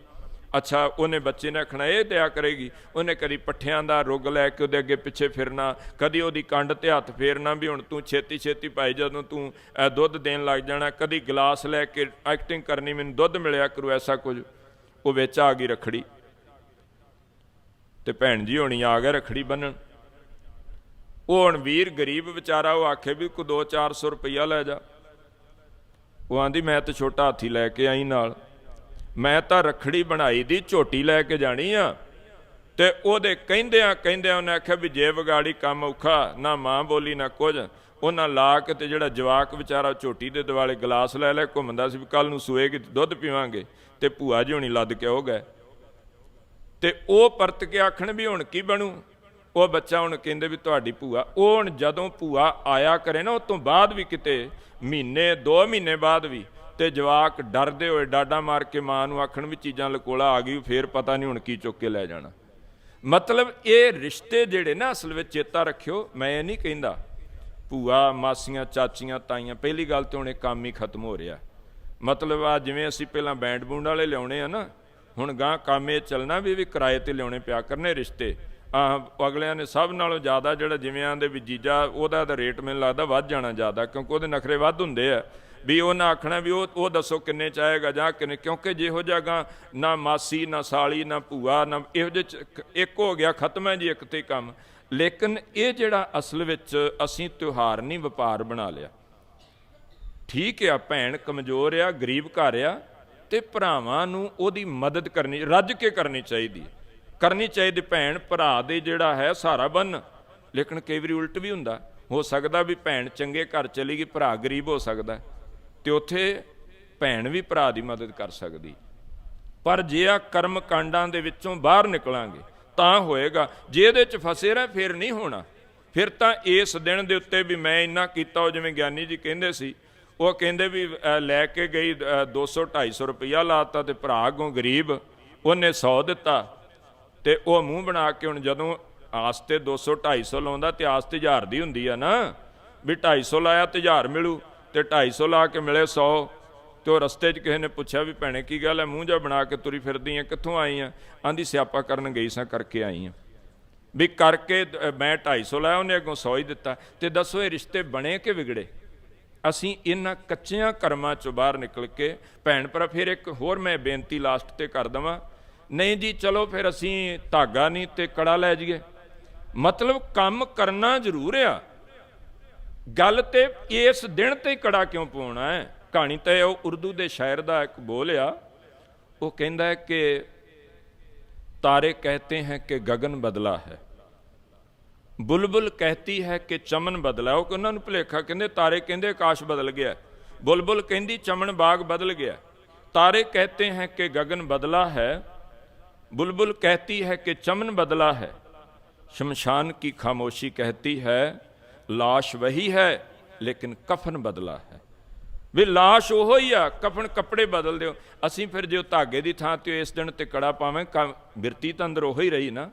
ਅੱਛਾ ਉਹਨੇ ਬੱਚੇ ਨੇ ਆਖਣਾ ਇਹ ਦਿਆ ਕਰੇਗੀ। ਉਹਨੇ ਕਦੀ ਪੱਠਿਆਂ ਦਾ ਰੁੱਗ ਲੈ ਕੇ ਉਹਦੇ ਅੱਗੇ ਪਿੱਛੇ ਫਿਰਨਾ ਕਦੀ ਉਹਦੀ ਕੰਡ ਤੇ ਹੱਥ ਫੇਰਨਾ ਵੀ ਹੁਣ ਤੂੰ ਛੇਤੀ ਛੇਤੀ ਭਾਈ ਜਦੋਂ ਤੂੰ ਅ, ਦੁੱਧ ਦੇਣ ਲੱਗ ਜਾਣਾ ਕਦੀ ਗਲਾਸ ਲੈ ਕੇ ਐਕਟਿੰਗ ਕਰਨੀ ਮੈਨੂੰ ਦੁੱਧ ਮਿਲਿਆ ਕਰੂ ਐਸਾ ਕੁਝ। ਉਹ ਵਿੱਚ ਆ ਗਈ ਰਖੜੀ। ਤੇ ਭੈਣ ਜੀ ਹੋਣੀ ਆ ਗਏ ਰਖੜੀ ਬੰਨਣ। ਉਹ ਹੁਣ ਵੀਰ ਗਰੀਬ ਵਿਚਾਰਾ ਉਹ ਆਖੇ ਵੀ ਕੋ 2-400 ਰੁਪਈਆ ਲੈ ਜਾ। ਉਹ ਆਂਦੀ, ਮੈਂ ਤਾਂ ਛੋਟਾ ਹਾਥੀ ਲੈ ਕੇ ਆਈ ਨਾਲ। ਮੈਂ ਤਾਂ ਰਖੜੀ ਬਣਾਈ ਦੀ ਝੋਟੀ ਲੈ ਕੇ ਜਾਣੀ ਆ। ਤੇ ਉਹਦੇ ਕਹਿੰਦਿਆਂ ਕਹਿੰਦਿਆਂ ਉਹਨੇ ਆਖਿਆ ਵੀ ਜੇ ਵਿਗਾੜੀ ਕੰਮ ਔਖਾ, ਨਾ ਮਾਂ ਬੋਲੀ ਨਾ ਕੁਝ। ਉਹਨਾਂ ਲਾ ਕੇ ਤੇ ਜਿਹੜਾ ਜਵਾਕ ਵਿਚਾਰਾ ਝੋਟੀ ਦੇ ਦਿਵਾਲੇ ਗਲਾਸ ਲੈ ਲੈ, ਘੁੰਮਦਾ ਸੀ ਵੀ ਕੱਲ ਨੂੰ ਸੂਏਗੀ ਦੁੱਧ ਪੀਵਾਂਗੇ ਤੇ ਭੂਆ ਜੀ ਹੁਣੀ ਲੱਦ ਕੇ ਹੋ ਗਏ। ਤੇ ਉਹ ਪਰਤ ਕੇ ਆਖਣ ਵੀ ਹੁਣ ਕੀ ਬਣੂ? ਉਹ ਬੱਚਾ ਹੁਣ ਕਹਿੰਦੇ ਵੀ ਤੁਹਾਡੀ ਭੂਆ, ਉਹ ਹੁਣ ਜਦੋਂ ਭੂਆ ਆਇਆ ਕਰੇ ਨਾ, ਉਸ ਤੋਂ ਬਾਅਦ ਵੀ ਕਿਤੇ ਮਹੀਨੇ 2 ਮਹੀਨੇ ਬਾਅਦ ਵੀ ਤੇ ਜਵਾਕ ਡਰਦੇ ਹੋਏ ਡਾਡਾ ਮਾਰ ਕੇ ਮਾਂ ਨੂੰ ਆਖਣ ਵੀ ਚੀਜ਼ਾਂ ਲਕੋਲਾ ਆ ਗਈ, ਫੇਰ ਪਤਾ ਨਹੀਂ ਹੁਣ ਕੀ ਚੁੱਕ ਕੇ ਲੈ ਜਾਣਾ। ਮਤਲਬ ਇਹ ਰਿਸ਼ਤੇ ਜਿਹੜੇ ਨਾ ਅਸਲ ਵਿੱਚ ਚੇਤਾ ਰੱਖਿਓ, ਮੈਂ ਇਹ ਨਹੀਂ ਕਹਿੰਦਾ, ਭੂਆ, ਮਾਸੀਆਂ, ਚਾਚੀਆਂ, ਤਾਈਆਂ, ਪਹਿਲੀ ਗੱਲ ਤੇ ਹੁਣ ਇਹ ਕੰਮ ਹੀ ਖਤਮ ਹੋ ਰਿਹਾ। ਮਤਲਬ ਆ ਜਿਵੇਂ ਅਸੀਂ ਪਹਿਲਾਂ ਬੈਂਡ ਬੂੰਡ ਵਾਲੇ ਲਿਆਉਣੇ ਆ ਨਾ, ਹੁਣ ਗਾਂ ਕੰਮ ਇਹ ਚੱਲਣਾ ਵੀ ਵੀ ਕਿਰਾਏ ਤੇ ਲਿਆਉਣੇ ਪਿਆ ਕਰਨੇ ਰਿਸ਼ਤੇ। ਅਗਲਿਆਂ ਨੇ ਸਭ ਨਾਲੋਂ ਜ਼ਿਆਦਾ ਜਿਹੜਾ ਜਿਵੇਂ ਦੇ ਵੀ ਜੀਜਾ, ਉਹਦਾ ਤਾਂ ਰੇਟ ਮੈਨੂੰ ਲੱਗਦਾ ਵੱਧ ਜਾਣਾ ਜ਼ਿਆਦਾ, ਕਿਉਂਕਿ ਉਹਦੇ ਨਖਰੇ ਵੱਧ ਹੁੰਦੇ ਆ। ਵੀ ਉਹਨਾਂ ਆਖਣਾ ਵੀ ਉਹ ਉਹ ਦੱਸੋ ਕਿੰਨੇ ਚਾਹੇਗਾ ਜਾਂ ਕਿੰਨੇ, ਕਿਉਂਕਿ ਜਿਹੋ ਜਗਾ ਨਾ ਮਾਸੀ, ਨਾ ਸਾਲੀ, ਨਾ ਭੂਆ, ਨਾ ਇਹੋ ਜਿਹੇ ਇੱਕ- ਇੱਕ ਹੋ ਗਿਆ ਖਤਮ ਹੈ ਜੀ, ਇੱਕ ਤੇ ਕੰਮ। ਲੇਕਿਨ ਇਹ ਜਿਹੜਾ ਅਸਲ ਵਿੱਚ ਅਸੀਂ ਤਿਉਹਾਰ ਨਹੀਂ, ਵਪਾਰ ਬਣਾ ਲਿਆ। ਠੀਕ ਆ, ਭੈਣ ਕਮਜ਼ੋਰ ਆ, ਗਰੀਬ ਘਰ ਆ, ਤੇ ਭਰਾਵਾਂ ਨੂੰ ਉਹਦੀ ਮਦਦ ਕਰਨੀ, ਰੱਜ ਕੇ ਕਰਨੀ ਚਾਹੀਦੀ ਹੈ। ਕਰਨੀ ਚਾਹੀਦੀ ਭੈਣ ਭਰਾ ਦੇ ਜਿਹੜਾ ਹੈ ਸਹਾਰਾ ਬਨ। ਲੇਕਿਨ ਕਈ ਵਾਰੀ ਉਲਟ ਵੀ ਹੁੰਦਾ। ਹੋ ਸਕਦਾ ਵੀ ਭੈਣ ਚੰਗੇ ਘਰ ਚਲੀ ਗਈ, ਭਰਾ ਗਰੀਬ ਹੋ ਸਕਦਾ। ਹੈ। ਤੇ ਉੱਥੇ ਭੈਣ ਵੀ ਭਰਾ ਦੀ ਮਦਦ ਕਰ ਸਕਦੀ। ਪਰ ਜੇ ਆ ਕਰਮ ਕਾਂਡਾਂ ਦੇ ਵਿੱਚੋਂ ਬਾਹਰ ਨਿਕਲਾਂਗੇ, ਤਾਂ ਹੋਏਗਾ। ਜੇ ਇਹਦੇ ਚ ਫਸੇ ਰਹਿ ਫਿਰ ਨਹੀਂ ਹੋਣਾ, ਫਿਰ ਤਾਂ ਇਸ ਦਿਨ ਦੇ ਉੱਤੇ ਵੀ ਮੈਂ ਇੰਨਾ ਕੀਤਾ, ਉਹ ਜਿਵੇਂ ਗਿਆਨੀ ਜੀ ਕਹਿੰਦੇ ਸੀ, ਉਹ ਕਹਿੰਦੇ ਵੀ ਲੈ ਕੇ ਗਈ 200 250 ਰੁਪਈਆ ਲਾਤਾ ਤੇ ਭਰਾ ਅੱਗੋਂ ਗਰੀਬ, ਉਹਨੇ 100 ਦਿੱਤਾ। ਤੇ ਉਹ ਮੂੰਹ ਬਣਾ ਕੇ ਹੁਣ ਜਦੋਂ ਆਸ ਤੇ 200 250 ਲਾਉਂਦਾ ਤੇ ਆਸ ਤੇ 1000 ਦੀ ਹੁੰਦੀ ਆ ਨਾ ਵੀ 250 ਲਾਇਆ ਤੇ 1000 ਮਿਲੂ ਤੇ 250 ਲਾ ਕੇ ਮਿਲੇ 100 ਤੇ ਉਹ ਰਸਤੇ 'ਚ ਕਿਸੇ ਨੇ ਪੁੱਛਿਆ ਵੀ ਭੈਣੇ ਕੀ ਗੱਲ ਹੈ ਮੂੰਹ ਜਾ ਬਣਾ ਕੇ ਤੁਰੀ ਫਿਰਦੀ ਆ ਕਿੱਥੋਂ ਆਈ ਆ? ਆਂਦੀ ਸਿਆਪਾ ਕਰਨ ਗਈ ਸਾਂ ਕਰਕੇ ਆਈ ਆ। ਵੀ ਕਰਕੇ ਅ, ਮੈਂ 250 ਲਾਇਆ ਉਹਨੇ ਅੱਗੋਂ 100 ਹੀ ਦਿੱਤਾ। ਤੇ ਦੱਸੋ ਇਹ ਰਿਸ਼ਤੇ ਬਣੇ ਕਿ ਵਿਗੜੇ? ਅਸੀਂ ਇਹਨਾਂ ਕੱਚਿਆਂ ਕਰਮਾਂ ਚੋਂ ਬਾਹਰ ਨਿਕਲ ਕੇ ਭੈਣ ਭਰਾ ਫਿਰ ਇੱਕ ਹੋਰ ਮੈਂ ਬੇਨਤੀ ਲਾਸਟ ਤੇ ਕਰ ਦਵਾਂ ਨਹੀਂ ਜੀ ਚਲੋ ਫਿਰ ਅਸੀਂ ਧਾਗਾ ਨਹੀਂ ਤੇ ਕੜਾ ਲੈ ਜਾਈਏ ਮਤਲਬ ਕੰਮ ਕਰਨਾ ਜ਼ਰੂਰ ਆ ਗੱਲ ਤੇ ਇਸ ਦਿਨ ਤੇ ਹੀ ਕੜਾ ਕਿਉਂ ਪਾਉਣਾ ਹੈ ਕਹਾਣੀ ਤਾਂ ਇਹ ਉਹ ਉਰਦੂ ਦੇ ਸ਼ਾਇਰ ਦਾ ਇੱਕ ਬੋਲ ਆ ਉਹ ਕਹਿੰਦਾ ਹੈ ਕਿ ਤਾਰੇ ਕਹਤੇ हैं कि गगन बदला है ਬੁਲਬੁਲ ਕਹਤੀ ਹੈ ਕਿ ਚਮਨ ਬਦਲਾ ਉਹ ਉਹਨਾਂ ਨੂੰ ਭੁਲੇਖਾ ਕਹਿੰਦੇ ਤਾਰੇ ਕਹਿੰਦੇ ਆਕਾਸ਼ ਬਦਲ ਗਿਆ ਬੁਲਬੁਲ ਕਹਿੰਦੀ ਚਮਨ ਬਾਗ ਬਦਲ ਗਿਆ ਤਾਰੇ ਕਹਤੇ हैं कि गगन बदला है बुलबुल कहती है कि चमन बदला है शमशान की खामोशी कहती है लाश वही है लेकिन कफन बदला है ਵੀ ਲਾਸ਼ ਉਹੋ ਹੀ ਆ ਕਫਨ ਕੱਪੜੇ ਬਦਲ ਦਿਓ ਅਸੀਂ ਫਿਰ ਜੇ ਉਹ ਧਾਗੇ ਦੀ ਥਾਂ ਤੇ ਇਸ ਦਿਨ ਤੇ ਕੜਾ ਪਾਵੇਂ ਕ- ਬਿਰਤੀ ਤਾਂ ਅੰਦਰ ਉਹੋ ਹੀ ਰਹੀ ਨਾ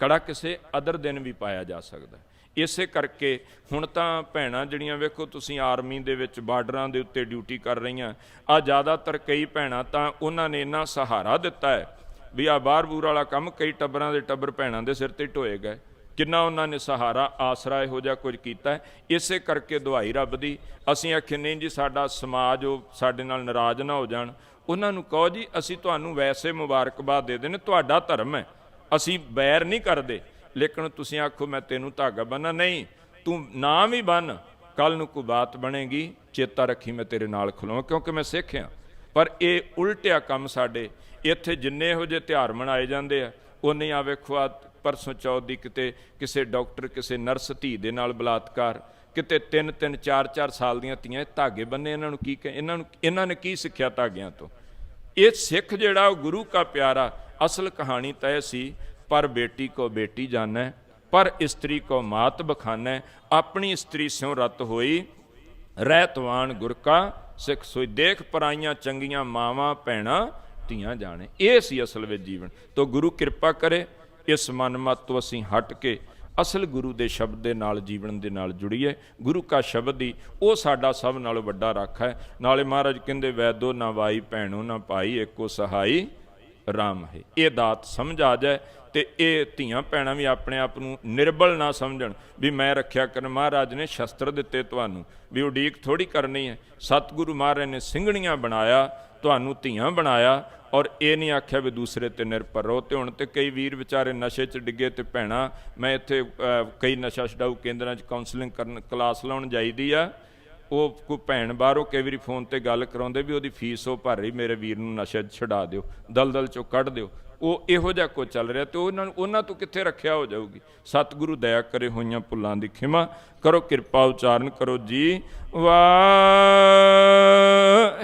ਕੜਾ ਕਿਸੇ ਅਦਰ ਦਿਨ ਵੀ ਪਾਇਆ ਜਾ ਸਕਦਾ ਇਸੇ ਕਰਕੇ ਹੁਣ ਤਾਂ ਭੈਣਾਂ ਜਿਹੜੀਆਂ ਵੇਖੋ ਤੁਸੀਂ ਆਰਮੀ ਦੇ ਵਿੱਚ ਬਾਰਡਰਾਂ ਦੇ ਉੱਤੇ ਡਿਊਟੀ ਕਰ ਰਹੀਆਂ ਆ ਜ਼ਿਆਦਾਤਰ ਕਈ ਭੈਣਾਂ ਤਾਂ ਉਹਨਾਂ ਨੇ ਇੰਨਾ ਸਹਾਰਾ ਦਿੱਤਾ ਹੈ ਵੀ ਆ ਬਾਹਰ ਬੂਰ ਵਾਲਾ ਕੰਮ ਕਈ ਟੱਬਰਾਂ ਦੇ ਟੱਬਰ ਭੈਣਾਂ ਦੇ ਸਿਰ ਤੇ ਢੋਏ ਗਏ। ਕਿੰਨਾ ਉਹਨਾਂ ਨੇ ਸਹਾਰਾ, ਆਸਰਾ ਇਹੋ ਜਿਹਾ ਕੁਝ ਕੀਤਾ ਇਸੇ ਕਰਕੇ ਦੁਹਾਈ ਰੱਬ ਦੀ, ਅਸੀਂ ਆਖੇ, ਨਹੀਂ ਜੀ, ਸਾਡਾ ਸਮਾਜ ਉਹ ਸਾਡੇ ਨਾਲ ਨਾਰਾਜ਼ ਨਾ ਹੋ ਜਾਣ। ਉਹਨਾਂ ਨੂੰ ਕਹੋ ਜੀ, ਅਸੀਂ ਤੁਹਾਨੂੰ ਵੈਸੇ ਮੁਬਾਰਕਬਾਦ ਦੇ ਦੇਣੇ ਤੁਹਾਡਾ ਧਰਮ ਹੈ। ਅਸੀਂ ਬੈਰ ਨਹੀਂ ਕਰਦੇ। ਲੇਕਿਨ ਤੁਸੀਂ ਆਖੋ, ਮੈਂ ਤੈਨੂੰ ਧਾਗਾ ਬੰਨਾ ਨਹੀਂ, ਤੂੰ ਨਾ ਵੀ ਬੰਨ ਕੱਲ ਨੂੰ ਕੋਈ ਬਾਤ ਬਣੇਗੀ, ਚੇਤਾ ਰੱਖੀ ਮੈਂ ਤੇਰੇ ਨਾਲ ਖਲੋਂ ਕਿਉਂਕਿ ਮੈਂ ਸਿੱਖ ਹਾਂ। ਪਰ ਇਹ ਉਲਟਿਆ ਕੰਮ ਸਾਡੇ। ਇੱਥੇ ਜਿੰਨੇ ਇਹੋ ਜਿਹੇ ਤਿਉਹਾਰ ਮਨਾਏ ਜਾਂਦੇ ਆ ਉਹ ਨਹੀਂ ਆ ਵੇਖੋ ਆ ਪਰਸੋਂ ਚੌਥ ਦੀ ਕਿਤੇ ਕਿਸੇ ਡਾਕਟਰ, ਕਿਸੇ ਨਰਸ ਧੀ ਦੇ ਨਾਲ ਬਲਾਤਕਾਰ, ਕਿਤੇ 3 3 4 4 ਸਾਲ ਦੀਆਂ ਧੀਆਂ ਧਾਗੇ ਬੰਨੇ ਇਹਨਾਂ ਨੂੰ ਕੀ ਕਹੇ, ਇਹਨਾਂ ਨੂੰ, ਇਹਨਾਂ ਨੇ ਕੀ ਸਿੱਖਿਆ ਧਾਗਿਆਂ ਤੋਂ? ਇਹ ਸਿੱਖ ਜਿਹੜਾ ਉਹ ਗੁਰੂ ਕਾ ਪਿਆਰਾ, ਅਸਲ ਕਹਾਣੀ ਤਾਂ ਇਹ ਸੀ, ਪਰ ਬੇਟੀ ਕੋ ਬੇਟੀ ਜਾਣੈ, ਪਰ ਇਸਤਰੀ ਕੋ ਮਾਤ ਬਖਾਨੈ, ਆਪਣੀ ਇਸਤਰੀ ਸਿਉ ਰਤ ਹੋਈ, ਰਹਿਤਵਾਨ ਗੁਰ ਕਾ ਸਿੱਖ ਸੋਈ ਦੇਖ ਪਰਾਈਆਂ ਚੰਗੀਆਂ ਮਾਵਾਂ ਭੈਣਾਂ ਧੀਆਂ ਜਾਣੇ। ਇਹ ਸੀ ਅਸਲ ਵਿੱਚ ਜੀਵਨ। ਤੋਂ ਗੁਰੂ ਕਿਰਪਾ ਕਰੇ, ਇਸ ਮਨਮਤ ਤੋਂ ਅਸੀਂ ਹਟ ਕੇ ਅਸਲ ਗੁਰੂ ਦੇ ਸ਼ਬਦ ਦੇ ਨਾਲ, ਜੀਵਨ ਦੇ ਨਾਲ ਜੁੜੀਏ। ਗੁਰੂ ਕਾ ਸ਼ਬਦ ਹੀ ਉਹ ਸਾਡਾ ਸਭ ਨਾਲੋਂ ਵੱਡਾ ਰੱਖ ਹੈ। ਨਾਲੇ ਮਹਾਰਾਜ ਕਹਿੰਦੇ, ਵੈਦੋ ਨਾ ਵਾਈ, ਭੈਣੋ ਨਾ ਭਾਈ, ਇੱਕੋ ਸਹਾਈ। ਰਾਮ ਹੈ। ਇਹ ਦਾਤ ਸਮਝ ਆ ਜਾਏ ਤੇ ਇਹ ਧੀਆਂ ਭੈਣਾਂ ਵੀ ਆਪਣੇ ਆਪ ਨੂੰ ਨਿਰਬਲ ਨਾ ਸਮਝਣ ਵੀ ਮੈਂ ਰੱਖਿਆ ਕਰਨ ਮਹਾਰਾਜ ਨੇ ਸ਼ਸਤਰ ਦਿੱਤੇ ਤੁਹਾਨੂੰ, ਵੀ ਉਡੀਕ ਥੋੜੀ ਕਰਨੀ ਹੈ। ਸਤਿਗੁਰੂ ਮਹਾਰਾਜ ਨੇ ਸਿੰਘਣੀਆਂ ਬਣਾਇਆ, ਤੁਹਾਨੂੰ ਧੀਆਂ ਬਣਾਇਆ ਔਰ ਇਹ ਨਹੀਂ ਆਖਿਆ ਵੀ ਦੂਸਰੇ ਤੇ ਨਿਰਭਰ ਰਹੋ ਤੇ ਹੁਣ ਤੇ ਕਈ ਵੀਰ ਵਿਚਾਰੇ ਨਸ਼ੇ 'ਚ ਡਿੱਗੇ ਤੇ ਭੈਣਾ, ਮੈਂ ਇੱਥੇ ਕਈ ਨਸ਼ਾ ਛਡਾਊ ਕੇਂਦਰਾਂ 'ਚ ਕਾਉਂਸਲਿੰਗ ਕਰਨ ਕਲਾਸ ਲਾਉਣ ਜਾਈਦੀ ਆ। ਉਹ ਕੋਈ ਭੈਣ ਬਾਹਰੋਂ ਕਈ ਵਾਰੀ ਫੋਨ ਤੇ ਗੱਲ ਕਰਾਉਂਦੇ ਵੀ ਉਹਦੀ ਫੀਸ ਉਹ ਭਰ ਰਹੀ, ਮੇਰੇ ਵੀਰ ਨੂੰ ਨਸ਼ਾ ਛਡਾ ਦਿਓ, ਦਲਦਲ ਚੋਂ ਕੱਢ ਦਿਓ। ਉਹ ਇਹੋ ਜਿਹਾ ਕੁਝ ਚੱਲ ਰਿਹਾ ਤੇ ਉਹਨਾਂ ਨੂੰ ਉਹਨਾਂ ਤੋਂ ਕਿੱਥੇ ਰੱਖਿਆ ਹੋ ਜਾਊਗੀ? ਸਤਿਗੁਰੂ ਦਇਆ ਕਰੇ ਹੋਈਆਂ ਭੁੱਲਾਂ ਦੀ ਖਿਮਾ। ਕਰੋ ਕਿਰਪਾ ਉਚਾਰਨ, ਕਰੋ ਜੀ, ਵਾਹ